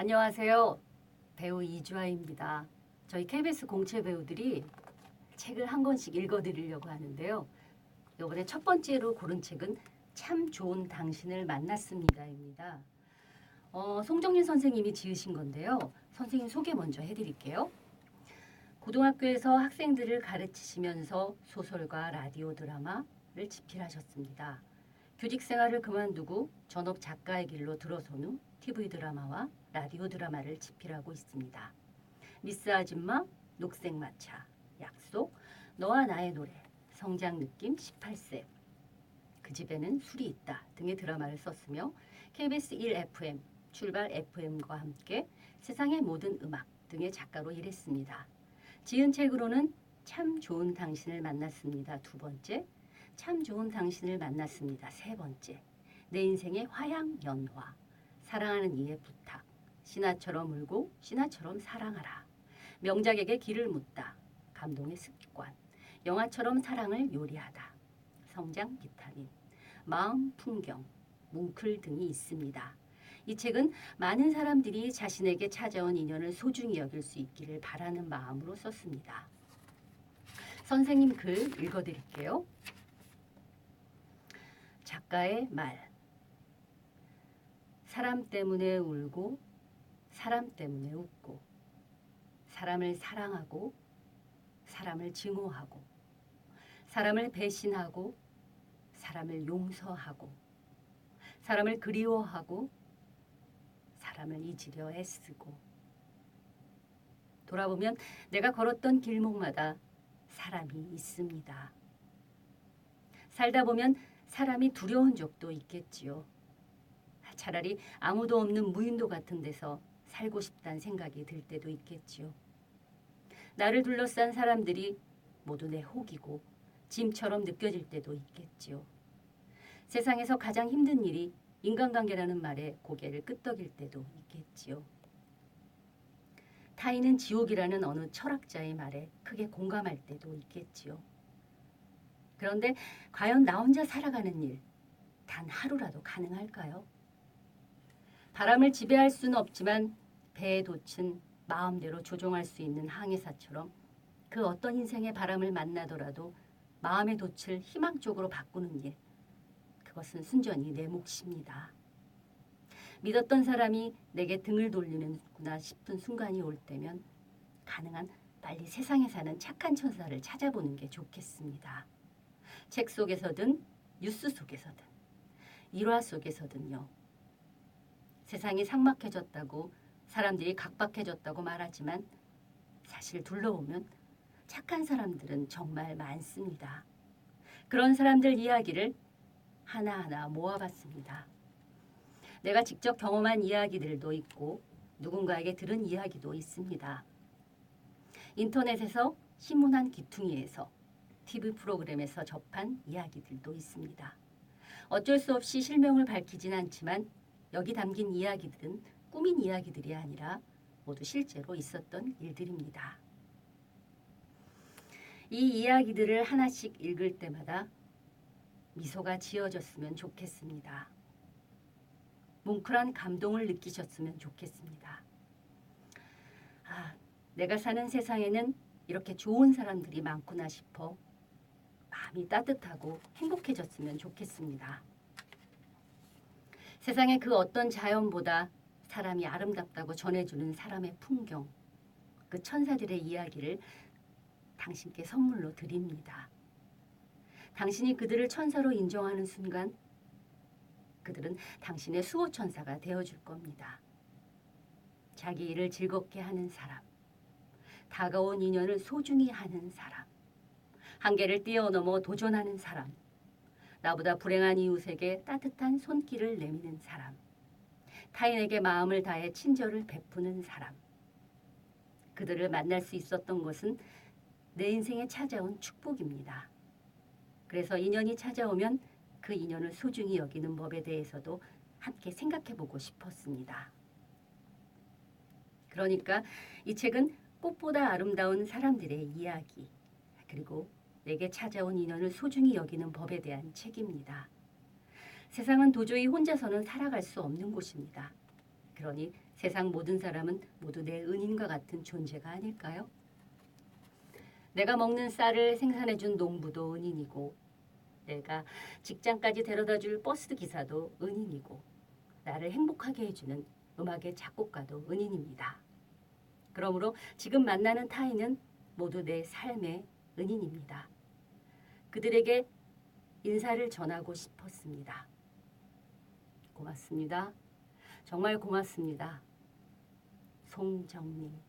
안녕하세요. 배우 이주아입니다. 저희 KBS 공채 배우들이 책을 한 권씩 읽어드리려고 하는데요. 이번에 첫 번째로 고른 책은 참 좋은 당신을 만났습니다입니다. 어, 송정린 선생님이 지으신 건데요. 선생님 소개 먼저 해드릴게요. 고등학교에서 학생들을 가르치시면서 소설과 라디오 드라마를 집필하셨습니다. 교직 생활을 그만두고 전업 작가의 길로 들어선 후 TV 드라마와 라디오 드라마를 집필하고 있습니다. 미스 아줌마, 녹색 마차, 약속, 너와 나의 노래, 성장 느낌 18세, 그 집에는 술이 있다 등의 드라마를 썼으며 KBS 1FM, 출발 FM과 함께 세상의 모든 음악 등의 작가로 일했습니다. 지은 책으로는 참 좋은 당신을 만났습니다. 두 번째, 참 좋은 당신을 만났습니다. 세 번째, 내 인생의 화양 연화, 사랑하는 이의 부탁, 신하처럼 울고 신하처럼 사랑하라, 명작에게 길을 묻다, 감동의 습관, 영화처럼 사랑을 요리하다, 성장 비타민, 마음 풍경, 뭉클 등이 있습니다. 이 책은 많은 사람들이 자신에게 찾아온 인연을 소중히 여길 수 있기를 바라는 마음으로 썼습니다. 선생님 글 읽어드릴게요. 작가의 말. 사람 때문에 울고, 사람 때문에 웃고, 사람을 사랑하고, 사람을 증오하고, 사람을 배신하고, 사람을 용서하고, 사람을 그리워하고, 사람을 잊으려 애쓰고, 돌아보면 내가 걸었던 길목마다 사람이 있습니다. 살다 보면 사람이 두려운 적도 있겠지요. 차라리 아무도 없는 무인도 같은 데서 살고 싶다는 생각이 들 때도 있겠지요. 나를 둘러싼 사람들이 모두 내 혹이고 짐처럼 느껴질 때도 있겠지요. 세상에서 가장 힘든 일이 인간관계라는 말에 고개를 끄덕일 때도 있겠지요. 타인은 지옥이라는 어느 철학자의 말에 크게 공감할 때도 있겠지요. 그런데 과연 나 혼자 살아가는 일, 단 하루라도 가능할까요? 바람을 지배할 수는 없지만 배의 돛은 마음대로 조종할 수 있는 항해사처럼 그 어떤 인생의 바람을 만나더라도 마음의 돛을 희망 쪽으로 바꾸는 일, 그것은 순전히 내 몫입니다. 믿었던 사람이 내게 등을 돌리는구나 싶은 순간이 올 때면 가능한 빨리 세상에 사는 착한 천사를 찾아보는 게 좋겠습니다. 책 속에서든 뉴스 속에서든 일화 속에서든요. 세상이 삭막해졌다고 사람들이 각박해졌다고 말하지만 사실 둘러보면 착한 사람들은 정말 많습니다. 그런 사람들 이야기를 하나하나 모아봤습니다. 내가 직접 경험한 이야기들도 있고 누군가에게 들은 이야기도 있습니다. 인터넷에서 신문 한 귀퉁이에서 TV 프로그램에서 접한 이야기들도 있습니다. 어쩔 수 없이 실명을 밝히진 않지만 여기 담긴 이야기들은 꾸민 이야기들이 아니라 모두 실제로 있었던 일들입니다. 이 이야기들을 하나씩 읽을 때마다 미소가 지어졌으면 좋겠습니다. 뭉클한 감동을 느끼셨으면 좋겠습니다. 아, 내가 사는 세상에는 이렇게 좋은 사람들이 많구나 싶어 마음이 따뜻하고 행복해졌으면 좋겠습니다. 세상의 그 어떤 자연보다 사람이 아름답다고 전해주는 사람의 풍경, 그 천사들의 이야기를 당신께 선물로 드립니다. 당신이 그들을 천사로 인정하는 순간 그들은 당신의 수호천사가 되어줄 겁니다. 자기 일을 즐겁게 하는 사람, 다가온 인연을 소중히 하는 사람, 한계를 뛰어넘어 도전하는 사람, 나보다 불행한 이웃에게 따뜻한 손길을 내미는 사람, 타인에게 마음을 다해 친절을 베푸는 사람. 그들을 만날 수 있었던 것은 내 인생에 찾아온 축복입니다. 그래서 인연이 찾아오면 그 인연을 소중히 여기는 법에 대해서도 함께 생각해 보고 싶었습니다. 그러니까 이 책은 꽃보다 아름다운 사람들의 이야기, 그리고 내게 찾아온 인연을 소중히 여기는 법에 대한 책입니다. 세상은 도저히 혼자서는 살아갈 수 없는 곳입니다. 그러니 세상 모든 사람은 모두 내 은인과 같은 존재가 아닐까요? 내가 먹는 쌀을 생산해준 농부도 은인이고 내가 직장까지 데려다줄 버스 기사도 은인이고 나를 행복하게 해주는 음악의 작곡가도 은인입니다. 그러므로 지금 만나는 타인은 모두 내 삶의 은인입니다. 그들에게 인사를 전하고 싶었습니다. 고맙습니다. 정말 고맙습니다. 송정민